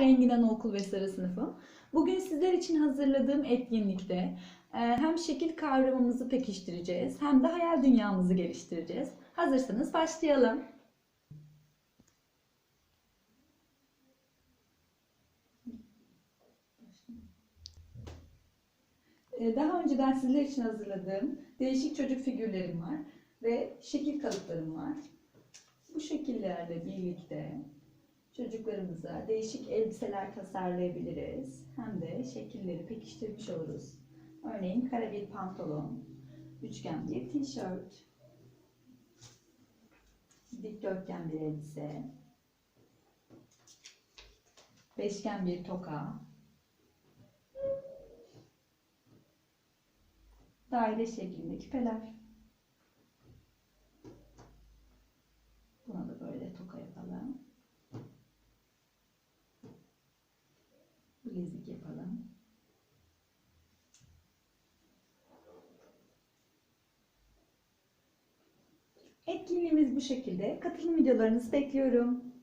Rengin Anaokul ve Sarı Sınıfım. Bugün sizler için hazırladığım etkinlikte e, hem şekil kavramımızı pekiştireceğiz hem de hayal dünyamızı geliştireceğiz. Hazırsanız başlayalım. E, Daha önceden sizler için hazırladığım değişik çocuk figürlerim var ve şekil kalıplarım var. Bu şekillerle birlikte çocuklarımıza değişik elbiseler tasarlayabiliriz. Hem de şekilleri pekiştirmiş oluruz. Örneğin kare bir pantolon, üçgen bir tişört, dikdörtgen bir elbise, beşgen bir toka, daire şeklinde küpeler. Buna da böyle toka yapalım. Bilezik yapalım. Etkinliğimiz bu şekilde. Katılım videolarınızı bekliyorum.